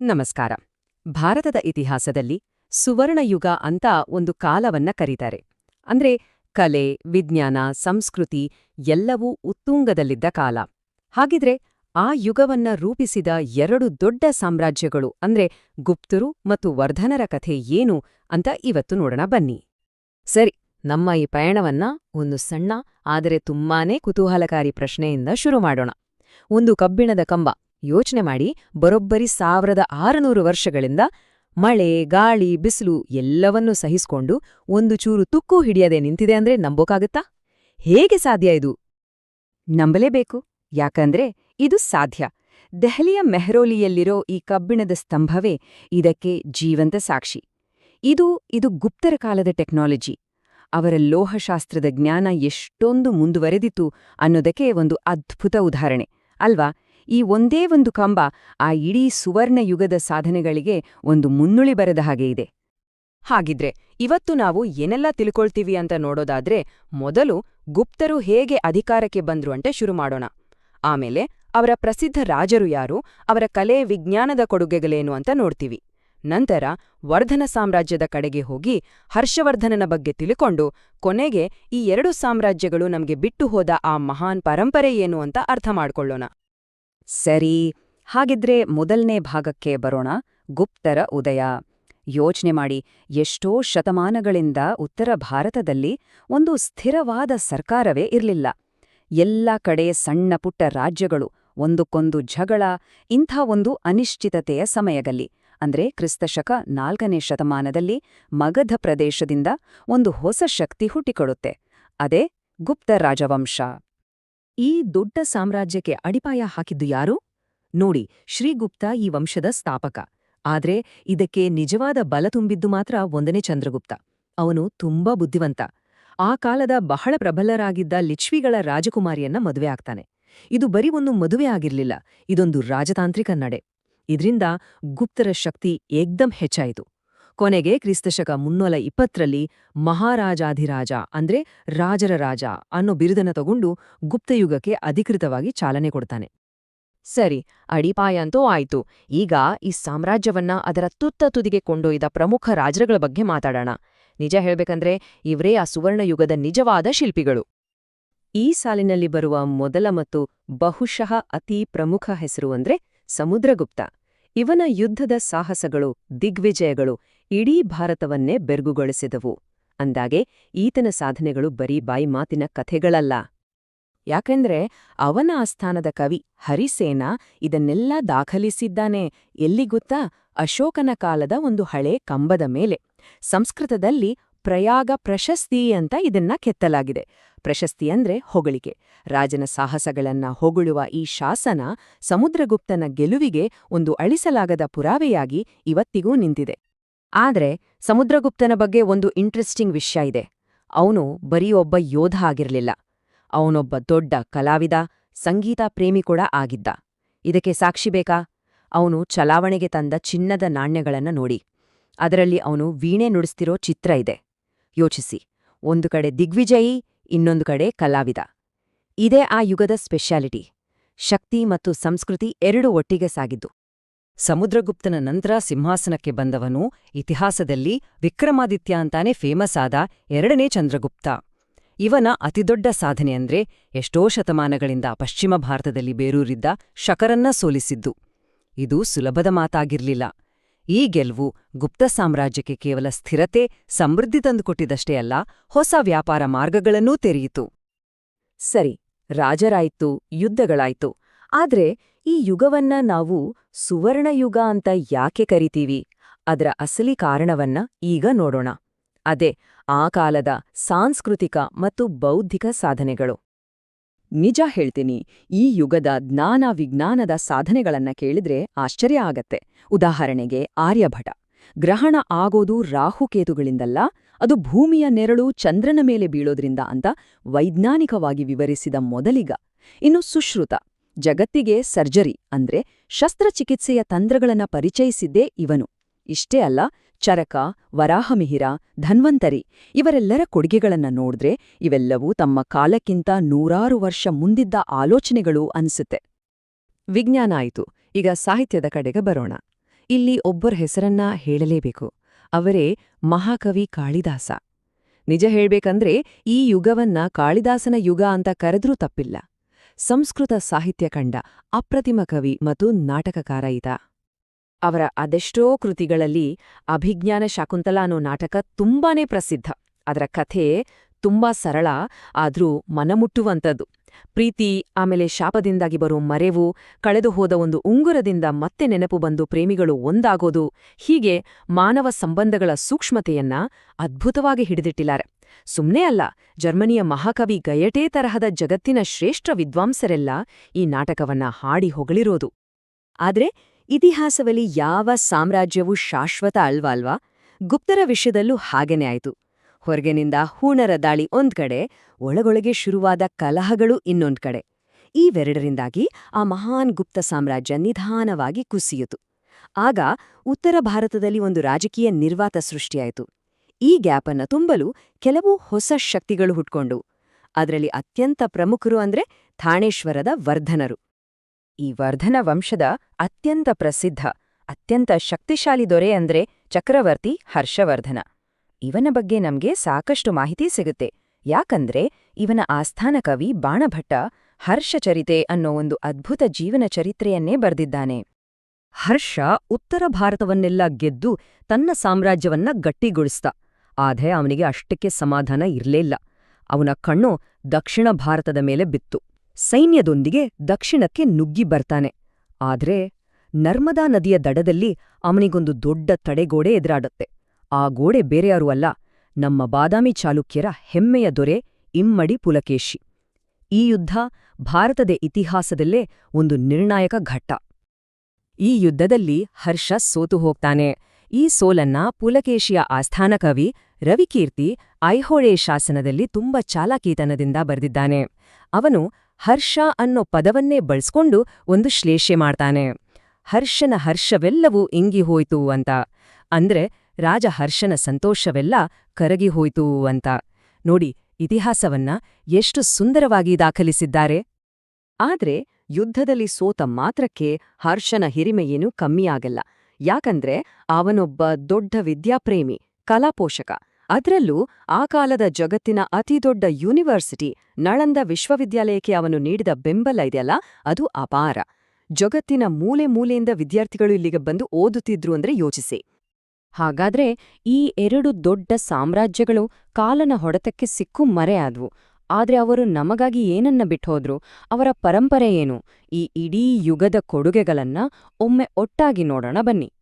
ನಮಸ್ಕಾರ. ಭಾರತದ ಇತಿಹಾಸದಲ್ಲಿ ಸುವರ್ಣಯುಗ ಅಂತ ಒಂದು ಕಾಲವನ್ನ ಕರೀತಾರೆ. ಅಂದ್ರೆ ಕಲೆ, ವಿಜ್ಞಾನ, ಸಂಸ್ಕೃತಿ ಎಲ್ಲವೂ ಉತ್ತುಂಗದಲ್ಲಿದ್ದ ಕಾಲ. ಹಾಗಿದ್ರೆ ಆ ಯುಗವನ್ನ ರೂಪಿಸಿದ ಎರಡು ದೊಡ್ಡ ಸಾಮ್ರಾಜ್ಯಗಳು ಅಂದ್ರೆ ಗುಪ್ತರು ಮತ್ತು ವರ್ಧನರ ಕಥೆ ಏನು ಅಂತ ಇವತ್ತು ನೋಡೋಣ ಬನ್ನಿ. ಸರಿ, ನಮ್ಮ ಈ ಪಯಣವನ್ನ ಒಂದು ಸಣ್ಣ, ಆದರೆ ತುಂಬಾನೇ ಕುತೂಹಲಕಾರಿ ಪ್ರಶ್ನೆಯಿಂದ ಶುರು ಮಾಡೋಣ. ಒಂದು ಕಬ್ಬಿಣದ ಕಂಬ. ಯೋಚನೆ ಮಾಡಿ ಬರೋಬ್ಬರಿ ಸಾವಿರದ ಆರುನೂರು ವರ್ಷಗಳಿಂದ ಮಳೆ, ಗಾಳಿ, ಬಿಸಿಲು ಎಲ್ಲವನ್ನೂ ಸಹಿಸಿಕೊಂಡು ಒಂದು ಚೂರು ತುಕ್ಕು ಹಿಡಿಯದೆ ನಿಂತಿದೆ ಅಂದ್ರೆ ನಂಬೋಕಾಗತ್ತಾ? ಹೇಗೆ ಸಾಧ್ಯ ಇದು? ನಂಬಲೇಬೇಕು. ಯಾಕಂದ್ರೆ ಇದು ಸಾಧ್ಯ. ದೆಹಲಿಯ ಮೆಹರೋಲಿಯಲ್ಲಿರೋ ಈ ಕಬ್ಬಿಣದ ಸ್ತಂಭವೇ ಇದಕ್ಕೆ ಜೀವಂತ ಸಾಕ್ಷಿ. ಇದು ಇದು ಗುಪ್ತರ ಕಾಲದ ಟೆಕ್ನಾಲಜಿ. ಅವರ ಲೋಹಶಾಸ್ತ್ರದ ಜ್ಞಾನ ಎಷ್ಟೊಂದು ಮುಂದುವರೆದಿತ್ತು ಅನ್ನೋದಕ್ಕೆ ಒಂದು ಅದ್ಭುತ ಉದಾಹರಣೆ, ಅಲ್ವಾ? ಈ ಒಂದೇ ಒಂದು ಕಂಬ ಆ ಇಡೀ ಸುವರ್ಣ ಯುಗದ ಸಾಧನೆಗಳಿಗೆ ಒಂದು ಮುನ್ನುಳಿ ಬರೆದ ಹಾಗೆ ಇದೆ. ಹಾಗಿದ್ರೆ ಇವತ್ತು ನಾವು ಏನೆಲ್ಲ ತಿಳ್ಕೊಳ್ತೀವಿ ಅಂತ ನೋಡೋದಾದ್ರೆ ಮೊದಲು ಗುಪ್ತರು ಹೇಗೆ ಅಧಿಕಾರಕ್ಕೆ ಬಂದ್ರು ಅಂತ ಶುರು ಮಾಡೋಣ. ಆಮೇಲೆ ಅವರ ಪ್ರಸಿದ್ಧ ರಾಜರು ಯಾರು, ಅವರ ಕಲೆ ವಿಜ್ಞಾನದ ಕೊಡುಗೆಗಳೇನು ಅಂತ ನೋಡ್ತೀವಿ. ನಂತರ ವರ್ಧನ ಸಾಮ್ರಾಜ್ಯದ ಕಡೆಗೆ ಹೋಗಿ ಹರ್ಷವರ್ಧನನ ಬಗ್ಗೆ ತಿಳ್ಕೊಂಡು ಕೊನೆಗೆ ಈ ಎರಡು ಸಾಮ್ರಾಜ್ಯಗಳು ನಮಗೆ ಬಿಟ್ಟು ಹೋದ ಆ ಮಹಾನ್ ಪರಂಪರೆ ಏನು ಅಂತ ಅರ್ಥ ಮಾಡ್ಕೊಳ್ಳೋಣ. ಸರಿ, ಹಾಗಿದ್ರೆ ಮೊದಲನೇ ಭಾಗಕ್ಕೆ ಬರೋಣ, ಗುಪ್ತರ ಉದಯ. ಯೋಚನೆ ಮಾಡಿ, ಎಷ್ಟೋ ಶತಮಾನಗಳಿಂದ ಉತ್ತರ ಭಾರತದಲ್ಲಿ ಒಂದು ಸ್ಥಿರವಾದ ಸರ್ಕಾರವೇ ಇರಲಿಲ್ಲ. ಎಲ್ಲ ಕಡೆ ಸಣ್ಣ ಪುಟ್ಟ ರಾಜ್ಯಗಳು, ಒಂದಕ್ಕೊಂದು ಜಗಳ, ಇಂಥ ಒಂದು ಅನಿಶ್ಚಿತತೆಯ ಸಮಯದಲ್ಲಿ. ಅಂದ್ರೆ ಕ್ರಿಸ್ತಶಕ ನಾಲ್ಕನೇ ಶತಮಾನದಲ್ಲಿ ಮಗಧ ಪ್ರದೇಶದಿಂದ ಒಂದು ಹೊಸ ಶಕ್ತಿ ಹುಟ್ಟಿಕೊಡುತ್ತೆ. ಅದೇ ಗುಪ್ತ ರಾಜವಂಶ. ಈ ದೊಡ್ಡ ಸಾಮ್ರಾಜ್ಯಕ್ಕೆ ಅಡಿಪಾಯ ಹಾಕಿದ್ದು ಯಾರು? ನೋಡಿ, ಶ್ರೀಗುಪ್ತ ಈ ವಂಶದ ಸ್ಥಾಪಕ. ಆದ್ರೆ ಇದಕ್ಕೆ ನಿಜವಾದ ಬಲ ತುಂಬಿದ್ದು ಮಾತ್ರ ಒಂದನೇ ಚಂದ್ರಗುಪ್ತ. ಅವನು ತುಂಬಾ ಬುದ್ಧಿವಂತ. ಆ ಕಾಲದ ಬಹಳ ಪ್ರಬಲರಾಗಿದ್ದ ಲಿಚ್ವಿಗಳ ರಾಜಕುಮಾರಿಯನ್ನ ಮದುವೆ ಆಗ್ತಾನೆ. ಇದು ಬರೀ ಒಂದು ಮದುವೆ ಆಗಿರ್ಲಿಲ್ಲ, ಇದೊಂದು ರಾಜತಾಂತ್ರಿಕ ನಡೆ. ಇದ್ರಿಂದ ಗುಪ್ತರ ಶಕ್ತಿ ಏಕ್ದಂ ಹೆಚ್ಚಾಯಿತು. ಕೊನೆಗೆ ಕ್ರಿಸ್ತಶಕ ಮುನ್ನೂರ ಇಪ್ಪತ್ತರಲ್ಲಿ ಮಹಾರಾಜಾಧಿರಾಜ, ಅಂದ್ರೆ ರಾಜರ ರಾಜ ಅನ್ನೋ ಬಿರುದನ ತಗೊಂಡು ಗುಪ್ತಯುಗಕ್ಕೆ ಅಧಿಕೃತವಾಗಿ ಚಾಲನೆ ಕೊಡ್ತಾನೆ. ಸರಿ, ಅಡಿಪಾಯ ಅಂತೂ ಆಯ್ತು. ಈಗ ಈ ಸಾಮ್ರಾಜ್ಯವನ್ನ ಅದರ ತುತ್ತ ತುದಿಗೆ ಕೊಂಡೊಯ್ದ ಪ್ರಮುಖ ರಾಜರಗಳ ಬಗ್ಗೆ ಮಾತಾಡೋಣ. ನಿಜ ಹೇಳ್ಬೇಕಂದ್ರೆ ಇವರೇ ಆ ಸುವರ್ಣಯುಗದ ನಿಜವಾದ ಶಿಲ್ಪಿಗಳು. ಈ ಸಾಲಿನಲ್ಲಿ ಬರುವ ಮೊದಲ ಮತ್ತು ಬಹುಶಃ ಅತೀ ಪ್ರಮುಖ ಹೆಸರು ಅಂದ್ರೆ ಸಮುದ್ರಗುಪ್ತ. ಇವನ ಯುದ್ಧದ ಸಾಹಸಗಳು, ದಿಗ್ವಿಜಯಗಳು ಇಡೀ ಭಾರತವನ್ನೇ ಬೆರ್ಗುಗೊಳಿಸಿದವು. ಅಂದಾಗೆ ಈತನ ಸಾಧನೆಗಳು ಬರೀ ಬಾಯಿ ಮಾತಿನ ಕಥೆಗಳಲ್ಲ. ಯಾಕೆಂದ್ರೆ ಅವನ ಆಸ್ಥಾನದ ಕವಿ ಹರಿಸೇನ ಇದನ್ನೆಲ್ಲ ದಾಖಲಿಸಿದ್ದಾನೆ. ಎಲ್ಲಿ ಗೊತ್ತಾ? ಅಶೋಕನ ಕಾಲದ ಒಂದು ಹಳೆ ಕಂಬದ ಮೇಲೆ. ಸಂಸ್ಕೃತದಲ್ಲಿ ಪ್ರಯಾಗ ಪ್ರಶಸ್ತಿ ಅಂತ ಇದನ್ನ ಕೆತ್ತಲಾಗಿದೆ. ಪ್ರಶಸ್ತಿ ಅಂದ್ರೆ ಹೊಗಳಿಕೆ. ರಾಜನ ಸಾಹಸಗಳನ್ನ ಹೊಗಳುವ ಈ ಶಾಸನ ಸಮುದ್ರಗುಪ್ತನ ಗೆಲುವಿಗೆ ಒಂದು ಅಳಿಸಲಾಗದ ಪುರಾವೆಯಾಗಿ ಇವತ್ತಿಗೂ ನಿಂತಿದೆ. ಆದ್ರೆ ಸಮುದ್ರಗುಪ್ತನ ಬಗ್ಗೆ ಒಂದು ಇಂಟ್ರೆಸ್ಟಿಂಗ್ ವಿಷಯ ಇದೆ. ಅವನು ಬರೀ ಒಬ್ಬ ಯೋಧ ಆಗಿರಲಿಲ್ಲ. ಅವನೊಬ್ಬ ದೊಡ್ಡ ಕಲಾವಿದ, ಸಂಗೀತ ಪ್ರೇಮಿ ಕೂಡ ಆಗಿದ್ದ. ಇದಕ್ಕೆ ಸಾಕ್ಷಿ ಬೇಕಾ? ಅವನು ಚಲಾವಣೆಗೆ ತಂದ ಚಿನ್ನದ ನಾಣ್ಯಗಳನ್ನ ನೋಡಿ. ಅದರಲ್ಲಿ ಅವನು ವೀಣೆ ನುಡಿಸ್ತಿರೋ ಚಿತ್ರ ಇದೆ. ಯೋಚಿಸಿ. ಒಂದು ಕಡೆ ದಿಗ್ವಿಜಯಿ ಇನ್ನೊಂದು ಕಡೆ ಕಲಾವಿದ. ಇದೇ ಆ ಯುಗದ ಸ್ಪೆಷಾಲಿಟಿ. ಶಕ್ತಿ ಮತ್ತು ಸಂಸ್ಕೃತಿ ಎರಡು ಒಟ್ಟಿಗೆ ಸಾಗಿದ್ದು. ಸಮುದ್ರಗುಪ್ತನ ನಂತರ ಸಿಂಹಾಸನಕ್ಕೆ ಬಂದವನು ಇತಿಹಾಸದಲ್ಲಿ ವಿಕ್ರಮಾದಿತ್ಯ ಅಂತಾನೆ ಫೇಮಸ್ ಆದ ಎರಡನೇ ಚಂದ್ರಗುಪ್ತ. ಇವನ ಅತಿದೊಡ್ಡ ಸಾಧನೆ ಅಂದ್ರೆ ಎಷ್ಟೋ ಶತಮಾನಗಳಿಂದ ಪಶ್ಚಿಮ ಭಾರತದಲ್ಲಿ ಬೇರೂರಿದ್ದ ಶಕರನ್ನ ಸೋಲಿಸಿದ್ದು. ಇದು ಸುಲಭದ ಮಾತಾಗಿರ್ಲಿಲ್ಲ. ಈ ಗೆಲುವು ಗುಪ್ತ ಸಾಮ್ರಾಜ್ಯಕ್ಕೆ ಕೇವಲ ಸ್ಥಿರತೆ, ಸಮೃದ್ಧಿ ತಂದುಕೊಟ್ಟಿದಷ್ಟೇ ಅಲ್ಲ, ಹೊಸ ವ್ಯಾಪಾರ ಮಾರ್ಗಗಳನ್ನೂ ತೆರೆಯಿತು. ಸರಿ, ರಾಜರಾಯ್ತು, ಯುದ್ಧಗಳಾಯ್ತು. ಆದ್ರೆ ಈ ಯುಗವನ್ನ ನಾವು ಸುವರ್ಣಯುಗ ಅಂತ ಯಾಕೆ ಕರಿತೀವಿ? ಅದರ ಅಸಲಿ ಕಾರಣವನ್ನ ಈಗ ನೋಡೋಣ. ಅದೇ, ಆ ಕಾಲದ ಸಾಂಸ್ಕೃತಿಕ ಮತ್ತು ಬೌದ್ಧಿಕ ಸಾಧನೆಗಳು. ನಿಜ ಹೇಳ್ತೀನಿ, ಈ ಯುಗದ ಜ್ಞಾನ ವಿಜ್ಞಾನದ ಸಾಧನೆಗಳನ್ನ ಕೇಳಿದ್ರೆ ಆಶ್ಚರ್ಯ ಆಗತ್ತೆ. ಉದಾಹರಣೆಗೆ ಆರ್ಯಭಟ. ಗ್ರಹಣ ಆಗೋದು ರಾಹುಕೇತುಗಳಿಂದಲ್ಲ, ಅದು ಭೂಮಿಯ ನೆರಳು ಚಂದ್ರನ ಮೇಲೆ ಬೀಳೋದ್ರಿಂದ ಅಂತ ವೈಜ್ಞಾನಿಕವಾಗಿ ವಿವರಿಸಿದ ಮೊದಲಿಗ. ಇನ್ನು ಸುಶ್ರುತ. ಜಗತ್ತಿಗೆ ಸರ್ಜರಿ ಅಂದ್ರೆ ಶಸ್ತ್ರಚಿಕಿತ್ಸೆಯ ತಂತ್ರಗಳನ್ನ ಪರಿಚಯಿಸಿದ್ದೇ ಇವನು. ಇಷ್ಟೇ ಅಲ್ಲ ಚರಕ ವರಾಹಮಿಹಿರ ಧನ್ವಂತರಿ ಇವರೆಲ್ಲರ ಕೊಡುಗೆಗಳನ್ನ ನೋಡಿದ್ರೆ ಇವೆಲ್ಲವೂ ತಮ್ಮ ಕಾಲಕ್ಕಿಂತ ನೂರಾರು ವರ್ಷ ಮುಂದಿದ್ದ ಆಲೋಚನೆಗಳು ಅನ್ಸುತ್ತೆ. ವಿಜ್ಞಾನ ಆಯಿತು, ಈಗ ಸಾಹಿತ್ಯದ ಕಡೆಗೆ ಬರೋಣ. ಇಲ್ಲಿ ಒಬ್ಬರ ಹೆಸರನ್ನ ಹೇಳಲೇಬೇಕು, ಅವರೇ ಮಹಾಕವಿ ಕಾಳಿದಾಸ. ನಿಜ ಹೇಳ್ಬೇಕಂದ್ರೆ ಈ ಯುಗವನ್ನ ಕಾಳಿದಾಸನ ಯುಗ ಅಂತ ಕರೆದ್ರೂ ತಪ್ಪಿಲ್ಲ. ಸಂಸ್ಕೃತ ಸಾಹಿತ್ಯ ಕಂಡ ಅಪ್ರತಿಮ ಕವಿ ಮತ್ತು ನಾಟಕಕಾರ ಅವರ ಅದೆಷ್ಟೋ ಕೃತಿಗಳಲ್ಲಿ ಅಭಿಜ್ಞಾನ ಶಾಕುಂತಲ ಅನ್ನೋ ನಾಟಕ ತುಂಬಾನೇ ಪ್ರಸಿದ್ಧ. ಅದರ ಕಥೆ ತುಂಬಾ ಸರಳ, ಆದ್ರೂ ಮನಮುಟ್ಟುವಂಥದ್ದು. ಪ್ರೀತಿ, ಆಮೇಲೆ ಶಾಪದಿಂದಾಗಿ ಬರೋ ಮರೆವು, ಕಳೆದು ಹೋದ ಒಂದು ಉಂಗುರದಿಂದ ಮತ್ತೆ ನೆನಪು ಬಂದು ಪ್ರೇಮಿಗಳು ಒಂದಾಗೋದು, ಹೀಗೆ ಮಾನವ ಸಂಬಂಧಗಳ ಸೂಕ್ಷ್ಮತೆಯನ್ನ ಅದ್ಭುತವಾಗಿ ಹಿಡಿದಿಟ್ಟಿದ್ದಾರೆ. ಸುಮ್ನೇ ಅಲ್ಲ, ಜರ್ಮನಿಯ ಮಹಾಕವಿ ಗಯಟೇ ತರಹದ ಜಗತ್ತಿನ ಶ್ರೇಷ್ಠ ವಿದ್ವಾಂಸರೆಲ್ಲ ಈ ನಾಟಕವನ್ನ ಹಾಡಿ ಹೊಗಳಿರೋದು. ಆದ್ರೆ ಇತಿಹಾಸದಲ್ಲಿ ಯಾವ ಸಾಮ್ರಾಜ್ಯವೂ ಶಾಶ್ವತ ಅಲ್ವಲ್ವಾ ಗುಪ್ತರ ವಿಷಯದಲ್ಲೂ ಹಾಗೇನೆ ಆಯಿತು. ಹೊರಗಿನಿಂದ ಹೂಣರ ದಾಳಿ ಒಂದ್ ಕಡೆ, ಒಳಗೊಳಗೆ ಶುರುವಾದ ಕಲಹಗಳು ಇನ್ನೊಂದ್ ಕಡೆ. ಇವೆರಡರಿಂದಾಗಿ ಆ ಮಹಾನ್ ಗುಪ್ತ ಸಾಮ್ರಾಜ್ಯ ನಿಧಾನವಾಗಿ ಕುಸಿಯಿತು. ಆಗ ಉತ್ತರ ಭಾರತದಲ್ಲಿ ಒಂದು ರಾಜಕೀಯ ನಿರ್ವಾತ ಸೃಷ್ಟಿಯಾಯಿತು. ಈ ಗ್ಯಾಪನ್ನ ತುಂಬಲು ಕೆಲವು ಹೊಸ ಶಕ್ತಿಗಳು ಹುಟ್ಕೊಂಡು, ಅದರಲ್ಲಿ ಅತ್ಯಂತ ಪ್ರಮುಖರು ಅಂದ್ರೆ ಥಾಣೇಶ್ವರದ ವರ್ಧನರು. ಈ ವರ್ಧನ ವಂಶದ ಅತ್ಯಂತ ಪ್ರಸಿದ್ಧ, ಅತ್ಯಂತ ಶಕ್ತಿಶಾಲಿ ದೊರೆ ಅಂದ್ರೆ ಚಕ್ರವರ್ತಿ ಹರ್ಷವರ್ಧನ. ಇವನ ಬಗ್ಗೆ ನಮ್ಗೆ ಸಾಕಷ್ಟು ಮಾಹಿತಿ ಸಿಗುತ್ತೆ. ಯಾಕಂದ್ರೆ ಇವನ ಆಸ್ಥಾನ ಕವಿ ಬಾಣಭಟ್ಟ ಹರ್ಷಚರಿತೆ ಅನ್ನೋ ಒಂದು ಅದ್ಭುತ ಜೀವನ ಚರಿತ್ರೆಯನ್ನೇ ಬರೆದಿದ್ದಾನೆ. ಹರ್ಷ ಉತ್ತರ ಭಾರತವನ್ನೆಲ್ಲ ಗೆದ್ದು ತನ್ನ ಸಾಮ್ರಾಜ್ಯವನ್ನ ಗಟ್ಟಿಗೊಳಿಸ್ತ ಆದರೆ ಅವನಿಗೆ ಅಷ್ಟಕ್ಕೆ ಸಮಾಧಾನ ಇರ್ಲಿಲ್ಲ. ಅವನ ಕಣ್ಣು ದಕ್ಷಿಣ ಭಾರತದ ಮೇಲೆ ಬಿತ್ತು. ಸೈನ್ಯದೊಂದಿಗೆ ದಕ್ಷಿಣಕ್ಕೆ ನುಗ್ಗಿ ಬರ್ತಾನೆ. ಆದ್ರೆ ನರ್ಮದಾ ನದಿಯ ದಡದಲ್ಲಿ ಅವನಿಗೊಂದು ದೊಡ್ಡ ತಡೆಗೋಡೆ ಎದುರಾಡುತ್ತೆ. ಆ ಗೋಡೆ ಬೇರೆಯಾರೂ ಅಲ್ಲ, ನಮ್ಮ ಬಾದಾಮಿ ಚಾಲುಕ್ಯರ ಹೆಮ್ಮೆಯ ದೊರೆ ಇಮ್ಮಡಿ ಪುಲಕೇಶಿ. ಈ ಯುದ್ಧ ಭಾರತದ ಇತಿಹಾಸದಲ್ಲೇ ಒಂದು ನಿರ್ಣಾಯಕ ಘಟ್ಟ. ಈ ಯುದ್ಧದಲ್ಲಿ ಹರ್ಷ ಸೋತು ಹೋಗ್ತಾನೆ. ಈ ಸೋಲನ್ನ ಪುಲಕೇಶಿಯ ಆಸ್ಥಾನಕವಿ ರವಿಕೀರ್ತಿ ಐಹೊಳೆ ಶಾಸನದಲ್ಲಿ ತುಂಬ ಚಾಲಾಕೀತನದಿಂದ ಬರೆದಿದ್ದಾನೆ. ಅವನು ಹರ್ಷ ಅನ್ನೋ ಪದವನ್ನೇ ಬಳಸ್ಕೊಂಡು ಒಂದು ಶ್ಲೇಷೆ ಮಾಡ್ತಾನೆ. ಹರ್ಷನ ಹರ್ಷವೆಲ್ಲವೂ ಇಂಗಿ ಹೋಯ್ತು ಅಂತ. ಅಂದ್ರೆ ರಾಜ ಹರ್ಷನ ಸಂತೋಷವೆಲ್ಲ ಕರಗಿ ಹೋಯ್ತು ಅಂತ. ನೋಡಿ, ಇತಿಹಾಸವನ್ನ ಎಷ್ಟು ಸುಂದರವಾಗಿ ದಾಖಲಿಸಿದ್ದಾರೆ. ಆದ್ರೆ ಯುದ್ಧದಲ್ಲಿ ಸೋತ ಮಾತ್ರಕ್ಕೆ ಹರ್ಷನ ಹಿರಿಮೆಯೇನೂ ಕಮ್ಮಿಯಾಗಲ್ಲ. ಯಾಕಂದ್ರೆ ಅವನೊಬ್ಬ ದೊಡ್ಡ ವಿದ್ಯಾಪ್ರೇಮಿ, ಕಲಾಪೋಷಕ. ಅದ್ರಲ್ಲೂ ಆ ಕಾಲದ ಜಗತ್ತಿನ ಅತಿದೊಡ್ಡ ಯೂನಿವರ್ಸಿಟಿ ನಳಂದ ವಿಶ್ವವಿದ್ಯಾಲಯಕ್ಕೆ ಅವನು ನೀಡಿದ ಬೆಂಬಲ ಇದೆಯಲ್ಲ, ಅದು ಅಪಾರ. ಜಗತ್ತಿನ ಮೂಲೆ ಮೂಲೆಯಿಂದ ವಿದ್ಯಾರ್ಥಿಗಳು ಇಲ್ಲಿಗೆ ಬಂದು ಓದುತ್ತಿದ್ರು ಅಂದ್ರೆ ಯೋಚಿಸಿ. ಹಾಗಾದ್ರೆ ಈ ಎರಡು ದೊಡ್ಡ ಸಾಮ್ರಾಜ್ಯಗಳು ಕಾಲನ ಹೊಡೆತಕ್ಕೆ ಸಿಕ್ಕು ಮರೆಯಾದವು ಆದ್ರೆ ಅವರು ನಮಗಾಗಿ ಏನನ್ನ ಬಿಟ್ಟೋದ್ರು? ಅವರ ಪರಂಪರೆ ಏನು? ಈ ಇಡೀ ಯುಗದ ಕೊಡುಗೆಗಳನ್ನ ಒಮ್ಮೆ ಒಟ್ಟಾಗಿ ನೋಡೋಣ ಬನ್ನಿ.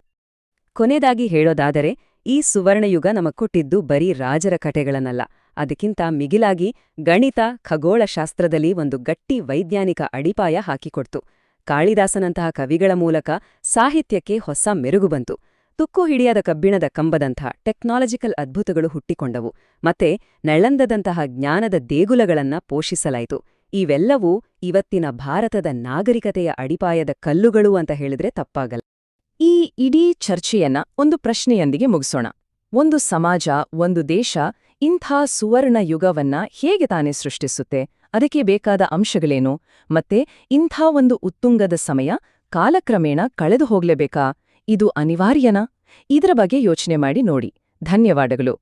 ಕೊನೆದಾಗಿ ಹೇಳೋದಾದರೆ ಈ ಸುವರ್ಣಯುಗ ನಮಗೆ ಕೊಟ್ಟಿದ್ದು ಬರೀ ರಾಜರ ಕಟೆಗಳನ್ನಲ್ಲ ಅದಕ್ಕಿಂತ ಮಿಗಿಲಾಗಿ ಗಣಿತ, ಖಗೋಳಶಾಸ್ತ್ರದಲ್ಲಿ ಒಂದು ಗಟ್ಟಿ ವೈಜ್ಞಾನಿಕ ಅಡಿಪಾಯ ಹಾಕಿಕೊಡ್ತು. ಕಾಳಿದಾಸನಂತಹ ಕವಿಗಳ ಮೂಲಕ ಸಾಹಿತ್ಯಕ್ಕೆ ಹೊಸ ಮೆರುಗು ಬಂತು. ತುಕ್ಕು ಹಿಡಿಯದ ಕಬ್ಬಿಣದ ಕಂಬದಂತಹ ಟೆಕ್ನಾಲಜಿಕಲ್ ಅದ್ಭುತಗಳು ಹುಟ್ಟಿಕೊಂಡವು. ಮತ್ತೆ ನಳಂದದಂತಹ ಜ್ಞಾನದ ದೇಗುಲಗಳನ್ನ ಪೋಷಿಸಲಾಯಿತು. ಇವೆಲ್ಲವೂ ಇವತ್ತಿನ ಭಾರತದ ನಾಗರಿಕತೆಯ ಅಡಿಪಾಯದ ಕಲ್ಲುಗಳು ಅಂತ ಹೇಳಿದ್ರೆ ತಪ್ಪಾಗಲ್ಲ. ಈ ಇಡೀ ಚರ್ಚೆಯನ್ನ ಒಂದು ಪ್ರಶ್ನೆಯೊಂದಿಗೆ ಮುಗಿಸೋಣ. ಒಂದು ಸಮಾಜ, ಒಂದು ದೇಶ, ಇಂಥ ಸುವರ್ಣ ಯುಗವನ್ನ ಹೇಗೆ ತಾನೇ ಸೃಷ್ಟಿಸುತ್ತೆ, ಅದಕ್ಕೆ ಬೇಕಾದ ಅಂಶಗಳೇನು, ಮತ್ತೆ ಇಂಥ ಒಂದು ಉತ್ತುಂಗದ ಸಮಯ ಕಾಲಕ್ರಮೇಣ ಕಳೆದು ಹೋಗ್ಲೇಬೇಕಾ? ಇದು ಅನಿವಾರ್ಯನಾ? ಇದರ ಬಗ್ಗೆ ಯೋಚನೆ ಮಾಡಿ ನೋಡಿ. ಧನ್ಯವಾದಗಳು.